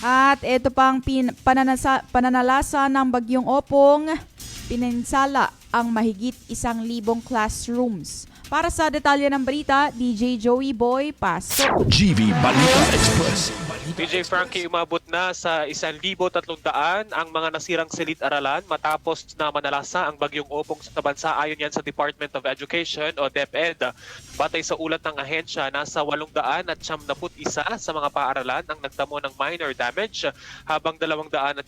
At ito pang pin, pananasa, pananalasa ng bagyong opong, pininsala ang mahigit isang libong classrooms. Para sa detalye ng balita, DJ Joey Boy, pasok. GV Balita Express. DJ Frankie, umabot na sa 1,300 ang mga nasirang silid-aralan matapos na manalasa ang bagyong opong sa bansa ayon yan sa Department of Education o DepEd. Batay sa ulat ng ahensya, nasa 800 at 71 sa mga paaralan ang nagtamo ng minor damage habang 255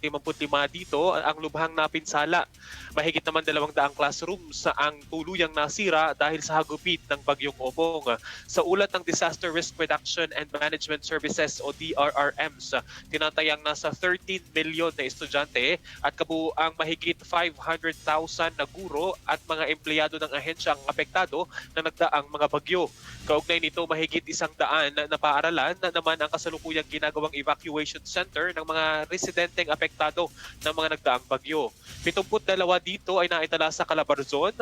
dito ang lubhang napinsala. Mahigit naman 200 classrooms ang tuluyang nasira dahil sa hagupit ng bagyong opong. Sa ulat ng Disaster Risk Reduction and Management Services o DRRMs, tinatayang nasa 13 milyon na estudyante at kabuang mahigit 500,000 na guro at mga empleyado ng ahensya ang apektado na nagdaang mga bagyo. Kaugnay nito, mahigit isang daan na paaralan na naman ang kasalukuyang ginagawang evacuation center ng mga residenteng apektado ng mga nagdaang bagyo. 72 dito ay naitala sa Calabarzon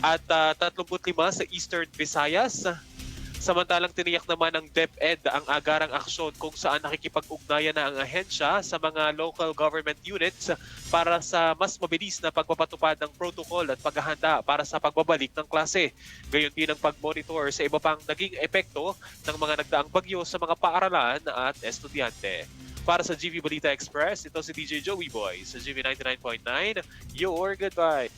at ah, 35 sa Eastern Visayas. Samantalang tiniyak naman ng DepEd ang agarang aksyon kung saan nakikipag-ugnayan na ang ahensya sa mga local government units para sa mas mabilis na pagpapatupad ng protocol at paghahanda para sa pagbabalik ng klase. Gayon din ang pag-monitor sa iba pang naging epekto ng mga nagdaang bagyo sa mga paaralan at estudyante. Para sa GV Balita Express, ito si DJ Joey Boy sa GV 99.9. Your goodbye!